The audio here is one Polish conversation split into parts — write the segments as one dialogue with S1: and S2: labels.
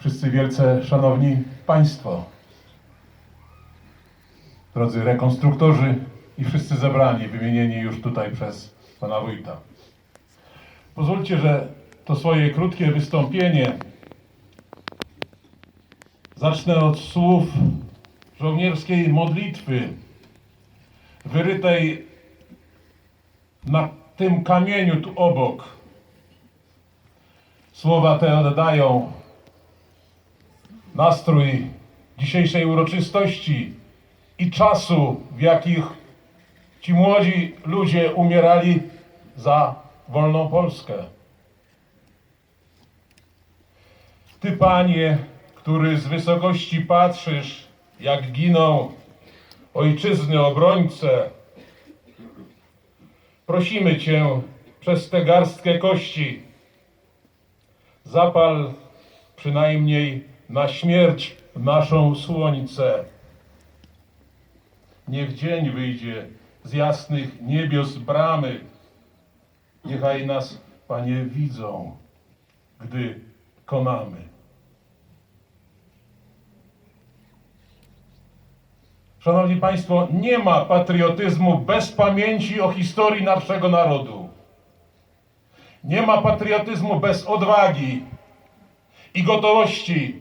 S1: wszyscy wielce szanowni Państwo, drodzy rekonstruktorzy i wszyscy zebrani, wymienieni już tutaj przez Pana Wójta. Pozwólcie, że to swoje krótkie wystąpienie zacznę od słów żołnierskiej modlitwy wyrytej na tym kamieniu tu obok. Słowa te oddają nastrój dzisiejszej uroczystości i czasu, w jakich ci młodzi ludzie umierali za wolną Polskę. Ty, Panie, który z wysokości patrzysz, jak giną ojczyzny obrońce, prosimy Cię przez tę garstkę kości, zapal przynajmniej na śmierć naszą słońce. Niech dzień wyjdzie z jasnych niebios bramy. Niechaj nas, Panie, widzą, gdy konamy. Szanowni Państwo, nie ma patriotyzmu bez pamięci o historii naszego narodu. Nie ma patriotyzmu bez odwagi i gotowości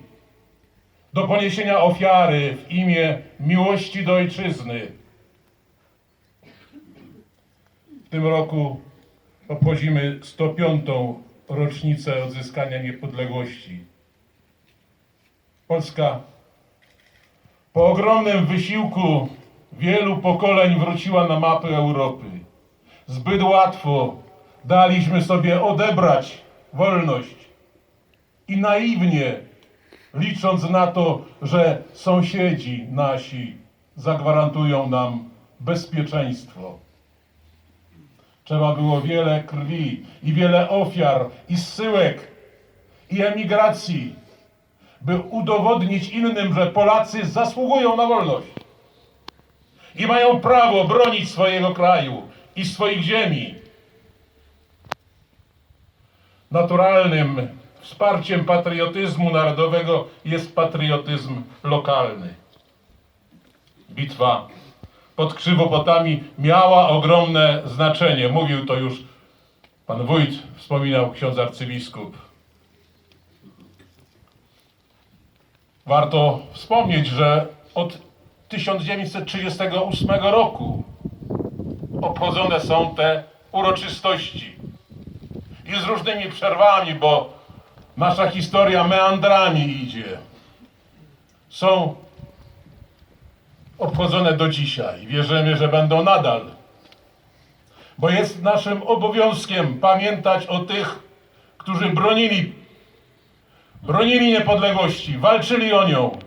S1: do poniesienia ofiary w imię miłości do ojczyzny. W tym roku obchodzimy 105. rocznicę odzyskania niepodległości. Polska po ogromnym wysiłku wielu pokoleń wróciła na mapy Europy. Zbyt łatwo daliśmy sobie odebrać wolność i naiwnie licząc na to, że sąsiedzi nasi zagwarantują nam bezpieczeństwo. Trzeba było wiele krwi i wiele ofiar i zsyłek i emigracji, by udowodnić innym, że Polacy zasługują na wolność i mają prawo bronić swojego kraju i swoich ziemi. Naturalnym wsparciem patriotyzmu narodowego jest patriotyzm lokalny. Bitwa pod Krzywopotami miała ogromne znaczenie. Mówił to już pan wójt, wspominał ksiądz arcybiskup. Warto wspomnieć, że od 1938 roku obchodzone są te uroczystości. I z różnymi przerwami, bo nasza historia meandrami idzie. Są obchodzone do dzisiaj. Wierzymy, że będą nadal. Bo jest naszym obowiązkiem pamiętać o tych, którzy bronili, bronili niepodległości, walczyli o nią,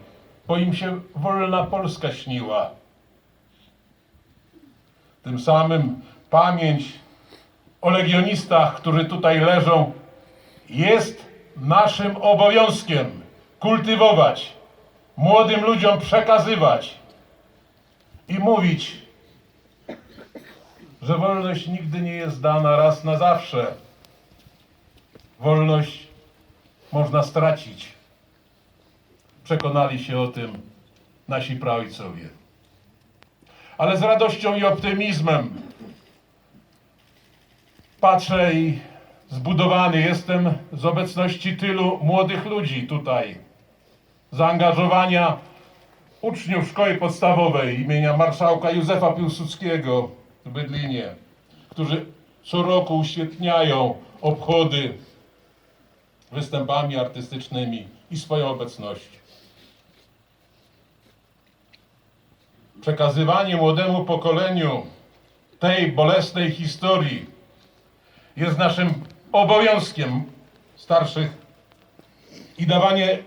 S1: bo im się wolna Polska śniła. Tym samym pamięć o legionistach, którzy tutaj leżą, jest naszym obowiązkiem kultywować, młodym ludziom przekazywać i mówić, że wolność nigdy nie jest dana raz na zawsze. Wolność można stracić. Przekonali się o tym nasi praojcowie. Ale z radością i optymizmem patrzę i zbudowany jestem z obecności tylu młodych ludzi tutaj. Zaangażowania uczniów szkoły podstawowej imienia marszałka Józefa Piłsudskiego w Bydlinie, którzy co roku uświetniają obchody występami artystycznymi i swoją obecnością. Przekazywanie młodemu pokoleniu tej bolesnej historii jest naszym obowiązkiem starszych i dawanie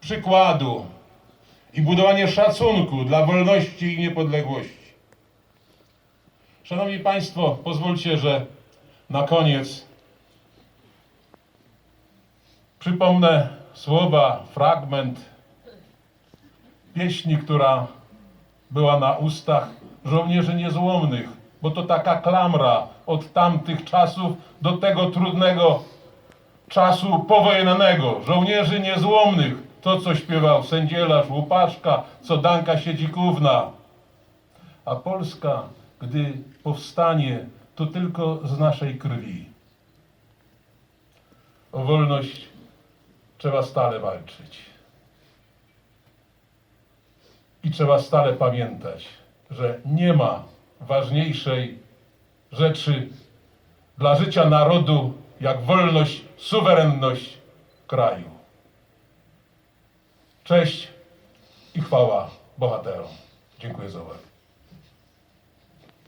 S1: przykładu i budowanie szacunku dla wolności i niepodległości. Szanowni Państwo, pozwólcie, że na koniec przypomnę słowa, fragment pieśni, która była na ustach żołnierzy niezłomnych, bo to taka klamra od tamtych czasów do tego trudnego czasu powojennego, żołnierzy niezłomnych, to co śpiewał Sędzielarz, Łupaszka, co Danka Siedzikówna. A Polska, gdy powstanie, to tylko z naszej krwi. O wolność trzeba stale walczyć. I trzeba stale pamiętać, że nie ma ważniejszej rzeczy dla życia narodu jak wolność, suwerenność kraju. Cześć i chwała bohaterom. Dziękuję za uwagę.